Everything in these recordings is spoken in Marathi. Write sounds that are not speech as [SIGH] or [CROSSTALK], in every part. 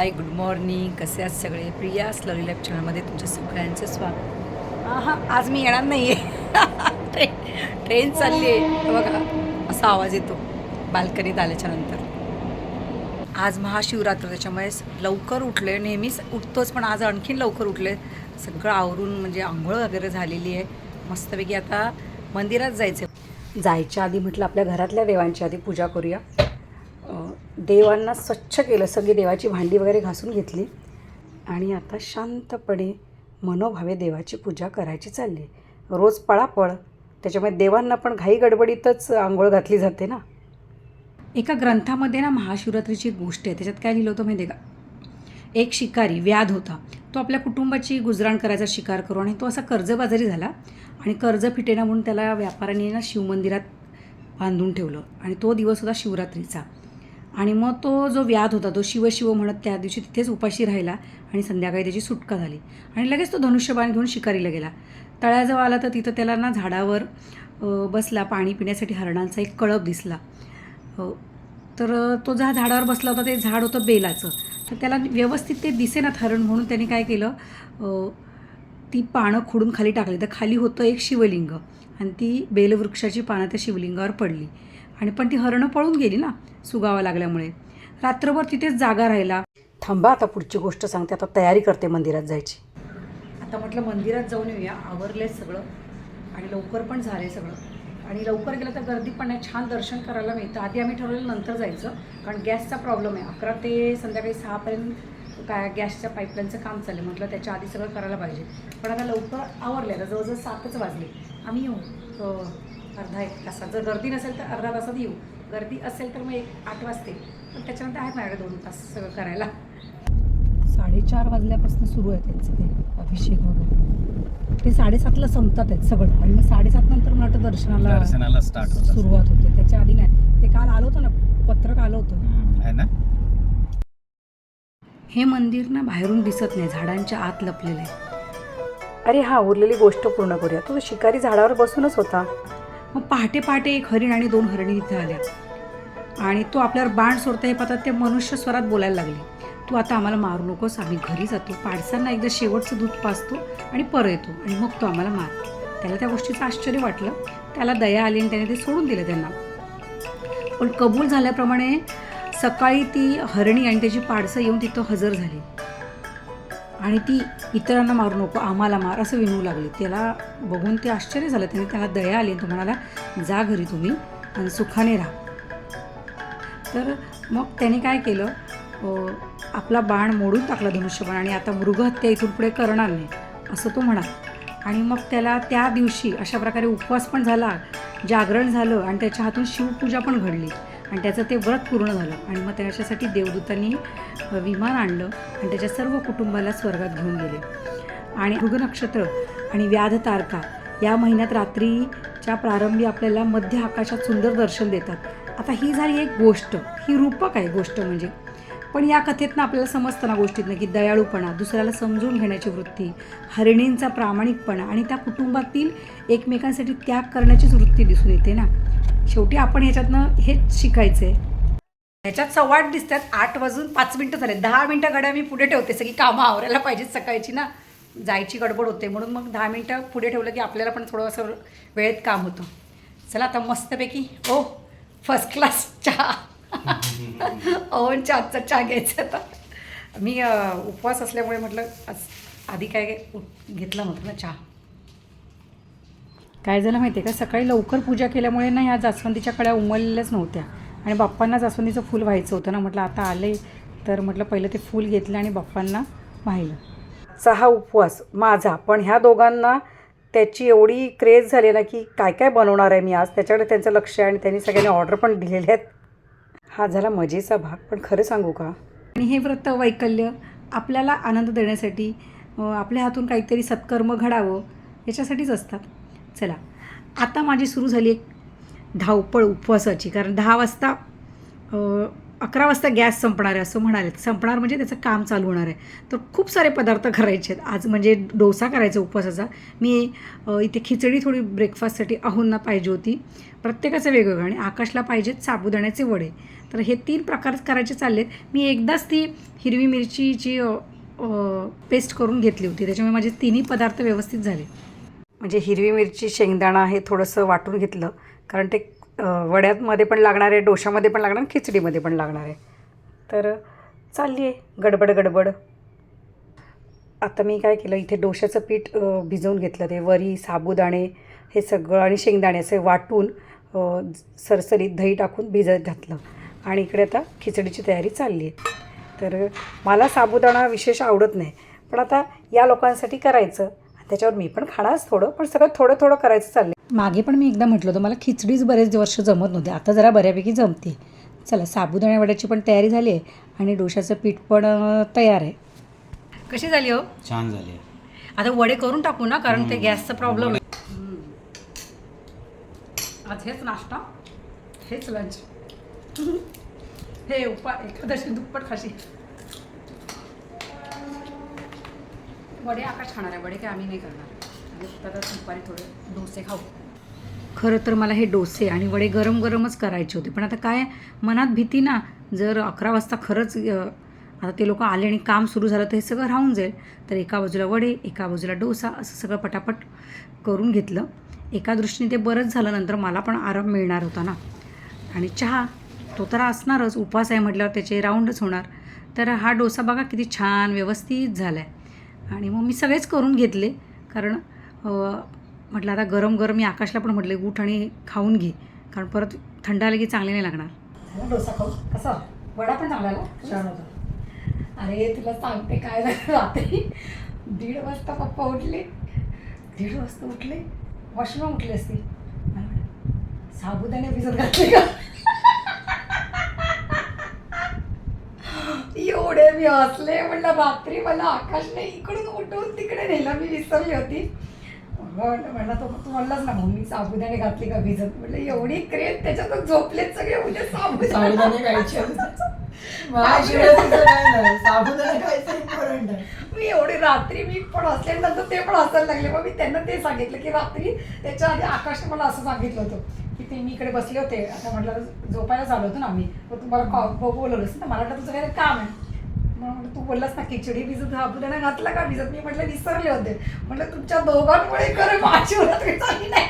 हाय गुड मॉर्निंग कसे आहात सगळे? प्रिया स्लरी लाईफ चॅनलमध्ये तुमच्या सगळ्यांचं स्वागत. हां आज मी येणार नाही आहे ट्रेन ट्रेन चालली आहे बघा असा आवाज येतो बाल्कनीत आल्याच्यानंतर. आज महाशिवरात्र त्याच्यामुळे लवकर उठले नेहमीच उठतोच पण आज आणखीन लवकर उठले सगळं आवरून म्हणजे आंघोळ वगैरे झालेली आहे. मस्तपैकी आता मंदिरात जायचं जायच्या आधी म्हटलं आपल्या घरातल्या देवांची आधी पूजा करूया. देवांना स्वच्छ केलं. सगळी देवाची भांडी वगैरे घासून घेतली. आणि आता शांतपणे मनोभावे देवाची पूजा करायची चालली. रोज पळापळ. त्याच्यामुळे देवांना पण घाई गडबडीतच आंघोळ घातली जाते ना. एका ग्रंथामध्ये ना महाशिवरात्रीची एक गोष्ट आहे. त्याच्यात काय लिहिलं होतं माहिती आहे का? एक शिकारी व्याध होता. तो आपल्या कुटुंबाची गुजराण करायचा शिकार करू आणि तो असा कर्जबाजारी झाला आणि कर्ज फिटेना म्हणून त्याला व्यापाऱ्यांनी ना शिवमंदिरात बांधून ठेवलं. आणि तो दिवस होता शिवरात्रीचा. आणि मग तो जो व्याध होता तो शिवशिव म्हणत त्या दिवशी तिथेच उपाशी राहिला आणि संध्याकाळी त्याची सुटका झाली. आणि लगेच तो धनुष्यबाण घेऊन शिकारीला गेला. तळ्याजवळ आला तर तिथं त्याला ना झाडावर बसला पाणी पिण्यासाठी हरणांचा एक कळप दिसला. तर तो ज्या झाडावर बसला होता ते झाड होतं बेलाचं. तर त्याला व्यवस्थित ते दिसेनात हरण म्हणून त्याने काय केलं ती पानं खोडून खाली टाकली. तर खाली होतं एक शिवलिंग आणि ती बेलवृक्षाची पानं त्या शिवलिंगावर पडली. आणि पण ती हरणं पळून गेली ना सुगावा लागल्यामुळे. रात्रभर तिथेच जागा राहिला. थांबा आता पुढची गोष्ट सांगते. आता तयारी करते मंदिरात जायची. आता म्हटलं मंदिरात जाऊन येऊया. आवरले सगळं आणि लवकर पण झाले सगळं. आणि लवकर गेलं तर गर्दी पण नाही छान दर्शन करायला मिळतं. आधी आम्ही ठरवलं नंतर जायचं कारण गॅसचा प्रॉब्लेम आहे. अकरा ते संध्याकाळी सहापर्यंत काय गॅसच्या पाईपलाईनचं काम चाललं म्हटलं त्याच्या आधी सगळं करायला पाहिजे. पण आता लवकर आवरले आता जवळजवळ सातच वाजले. आम्ही येऊ. अर्धा एक तासात. जर गर्दी नसेल तर अर्धा तासात येऊ. गर्दी असेल तर मग एक आठ वाजते. पण त्याच्यानंतर आहेत माझ्याकडे दोन तास सगळं करायला. साडेचार वाजल्यापासून सुरू आहे त्यांचे ते अभिषेक वगैरे. ते साडेसातला संपतात आहेत सगळं. आणि मग साडेसात नंतर मला वाटतं दर्शनाला दर्शनाला स्टार्ट सुरुवात होते. त्याच्या आधी नाही. ते काल आलं होतं ना पत्रक आलं होतं. ना? हे मंदिर ना बाहेरून दिसत नाही. झाडांच्या आत लपलेलं आहे. अरे हा उरलेली गोष्ट पूर्ण करूया. तो शिकारी झाडावर बसूनच होता. मग पहाटे पहाटे एक हरिण आणि दोन हरिणी इथे आल्या. आणि तो आपल्यावर बाण सोडता हे पाहतात ते मनुष्य स्वरात बोलायला लागले. तू आता आम्हाला मारू नकोस आम्ही घरी जातो. पाडसांना एकदा शेवटचं दूध पाजतो आणि परत येतो आणि मग तो आम्हाला मार. त्याला त्या गोष्टीचं आश्चर्य वाटलं. त्याला दया आली आणि त्याने ते सोडून दिलं त्यांना. पण कबूल झाल्याप्रमाणे सकाळी ती हरणी आणि त्याची पाडसं येऊन तिथं हजर झाली. आणि ती इतरांना मारू नको आम्हाला मार असं विनवू लागली. त्याला बघून ते आश्चर्य झालं. त्याने त्याला दया आली तो म्हणाला जा घरी तुम्ही आणि सुखाने राहा. तर मग त्याने काय केलं आपला बाण मोडून टाकला धनुष्यबाण आणि आता मृगहत्या इथून पुढे करणार नाही असं तो म्हणाला. आणि मग त्याला त्या दिवशी अशा प्रकारे उपवास पण झाला जागरण झालं आणि त्याच्या हातून शिवपूजा पण घडली. आणि त्याचं ते व्रत पूर्ण झालं. आणि मग त्याच्यासाठी देवदूतांनी विमान आणलं आणि त्याच्या सर्व कुटुंबाला स्वर्गात घेऊन गेले. आणि मृग नक्षत्र आणि व्याध तारका या महिन्यात रात्रीच्या प्रारंभी आपल्याला मध्य आकाशात सुंदर दर्शन देतात. आता ही झाली एक गोष्ट. ही रूपक आहे गोष्ट म्हणजे. पण या कथेतनं आपल्याला समजतं ना गोष्टीतनं की दयाळूपणा दुसऱ्याला समजून घेण्याची वृत्ती हरिणींचा प्रामाणिकपणा आणि त्या कुटुंबातील एकमेकांसाठी त्याग करण्याचीच वृत्ती दिसून येते ना. शेवटी आपण ह्याच्यातनं हेच शिकायचं. आहे ह्याच्यात सव्वाट दिसतात आठ वाजून पाच मिनटं झाले. दहा मिनटं घड्या मी पुढे ठेवते सगळी कामं आवरायला पाहिजेत सकाळची ना. जायची गडबड होते म्हणून मग दहा मिनटं पुढे ठेवलं की आपल्याला पण थोडं असं वेळेत काम होतं. चला आता मस्तपैकी ओ फर्स्ट क्लास चहा. ओवन चहाचा चहा घ्यायचा आता. मी उपवास असल्यामुळे म्हटलं आज आधी काय घेतला नव्हतं ना चहा. काय झालं माहिती आहे का? सकाळी लवकर पूजा केल्यामुळे ना ह्या जास्वंदीच्या कळ्या उमललेल्याच नव्हत्या. आणि बाप्पांना जास्वंदीचं फूल व्हायचं होतं ना म्हटलं आता आले तर म्हटलं पहिलं ते फूल घेतलं आणि बाप्पांना वाहिलं हा उपवास माझा. पण ह्या दोघांना त्याची एवढी क्रेज झाली ना की काय काय बनवणार आहे मी आज? त्याच्याकडे त्यांचं लक्ष आहे आणि त्यांनी सगळ्यांनी ऑर्डर पण दिलेल्या आहेत. हा झाला मजेचा भाग पण खरं सांगू का? आणि हे व्रत वैकल्य आपल्याला आनंद देण्यासाठी आपल्या हातून काहीतरी सत्कर्म घडावं याच्यासाठीच असतात. चला. आता माझी सुरू झाली एक धावपळ उपवासाची. कारण दहा वाजता अकरा वाजता गॅस संपणार आहे असं म्हणाले. संपणार म्हणजे त्याचं काम चालू होणार आहे. तर खूप सारे पदार्थ करायचे आहेत. आज म्हणजे डोसा करायचा उपवासाचा. मी इथे खिचडी थोडी ब्रेकफास्टसाठी अहोंना पाहिजे होती. प्रत्येकाचं वेगवेगळं आणि आकाशला पाहिजेत साबुदाण्याचे वडे. तर हे तीन प्रकार करायचे चाललेत. मी एकदाच ती हिरवी मिरचीची पेस्ट करून घेतली होती. त्याच्यामुळे माझे तिन्ही पदार्थ व्यवस्थित झाले. म्हणजे हिरवी मिरची शेंगदाणा हे थोडंसं वाटून घेतलं. कारण ते वड्यातमध्ये वड्यामध्ये पण लागणार आहे डोशामध्ये पण लागणार आणि खिचडीमध्ये पण लागणार आहे. तर चालली आहे गडबड गडबड. आता मी काय केलं इथे डोशाचं पीठ भिजवून घेतलं ते वरी साबुदाणे हे सगळं आणि शेंगदाणे असे वाटून सरसरीत दही टाकून भिजत घातलं. आणि इकडे आता खिचडीची तयारी चालली आहे. तर मला साबुदाणा विशेष आवडत नाही. पण आता या लोकांसाठी करायचं. त्याच्यावर मी पण खाणारच थोडं पण सगळं थोडं थोडं करायचं चाललं मागे पण मी एकदा म्हटलं होतं मला खिचडीच बरेच वर्ष जमत नव्हते. आता जरा बऱ्यापैकी जमते. चला साबुदाणा वड्याची पण तयारी झाली आहे आणि डोशाचं पीठ पण तयार आहे. कशी झाली हो? छान झाले आता वडे करून टाकू ना कारण ते गॅसचा प्रॉब्लेम आहे. आज हेच नाश्ता हेच लंच [LAUGHS] हे उपा एकादशी दुप्पट खाशी. वडे आकाश खाणार आहे वडे काय आम्ही नाही करणार. दुपारी थोडे डोसे खाऊ. खरं तर मला हे डोसे आणि वडे गरम गरमच करायचे होते. पण आता काय मनात भीती ना जर अकरा वाजता खरंच आता ते लोक आले आणि काम सुरू झालं तर हे सगळं राहून जाईल. तर एका बाजूला वडे एका बाजूला डोसा असं सगळं पटापट करून घेतलं. एका दृष्टीने ते बरंच झालं नंतर मला पण आराम मिळणार होता ना. आणि चहा तो तर असणारच. उपवास आहे म्हटल्यावर त्याचे राऊंडच होणार. तर हा डोसा बघा किती छान व्यवस्थित झाला आहे आणि मग मी सगळेच करून घेतले. कारण म्हटलं आता गरम गरम मी आकाशला पण म्हटले उठ आणि खाऊन घे. कारण परत थंड आले की चांगले नाही लागणार. डोसा खाऊ कसा? वडा पण चांगला छान होता. अरे तुला सांगते काय झालं रात्री? दीड वाजता पप्पा उठले. दीड वाजता उठले. वॉशरूम उठले असते मला म्हणे, साबुदाणे भिजत घातले का एवढे मी हसले म्हणलं रात्री मला आकाशने इकडून उठवून तिकडे नेलं मी विसरली होती. म्हणलं म्हणलं तो तू म्हणलास ना मम्मी साबुदाणे घातली का भिजत? म्हटलं एवढी क्रेज त्याच्यातच झोपलेत सगळे उद्या साबुदाणे [LAUGHS] साबुदाणे खायचे. [LAUGHS] खायचं मी एवढी रात्री मी पण हसल्यानंतर ते पण हसायला लागले. मग मी त्यांना ते सांगितलं की रात्री त्याच्या आधी आकाशने मला असं सांगितलं होतं की ते मी इकडे बसले होते. आता म्हटलं झोपायला चालू होतं ना मी तुम्हाला कॉ बोलवलंच ना. मला वाटलं तुझं काही काम आहे. मग तू बोललास ना खिचडी भिजत साबुदाणा घातला का भिजत? मी म्हटलं विसरले होते. म्हटलं तुमच्या दोघांमुळे खरं माझी चालली नाही.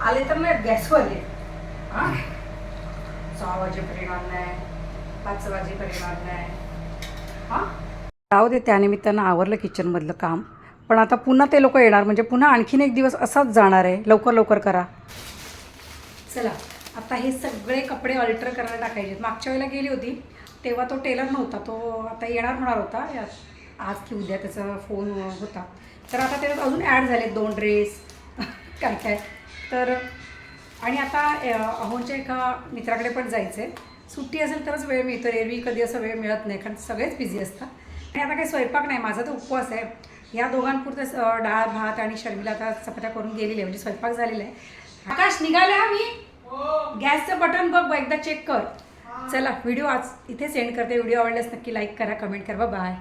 आले तर नाही गॅसवर ये. हां? सहा वाजेपर्यंत पाच वाजेपर्यंत हां? जाऊ दे त्यानिमित्तानं आवरलं किचनमधलं काम. पण आता पुन्हा ते लोक येणार म्हणजे पुन्हा आणखीन एक दिवस असाच जाणार आहे. लवकर लवकर करा. चला. आता हे सगळे कपडे अल्टर करायला टाकायचे मागच्या वेळेला गेली होती तेव्हा तो टेलर नव्हता तो आता येणार होणार होता. या- आज की उद्या त्याचा फोन होता. तर आता त्याच्यात अजून ॲड झाले दोन ड्रेस [LAUGHS] काय काय. तर आणि आता अ, अहोंच्या एका मित्राकडे पण जायचं आहे सुट्टी असेल तरच वेळ मिळतो एरवी कधी असं वेळ मिळत नाही कारण सगळेच बिझी असतात. आणि आता काही स्वयंपाक नाही माझा तर उपवास आहे. या दोघांपुरतं डाळ भात आणि शर्मिला आता चपात्या करून गेलेली आहे. म्हणजे स्वयंपाक झालेला आहे. आकाश निघाले हा मी? गॅसचं बटन बघ एकदा चेक कर. चला व्हिडिओ आज इथे सेंड करते. व्हिडिओ आवडल्यास नक्की लाईक करा कमेंट करा. बाय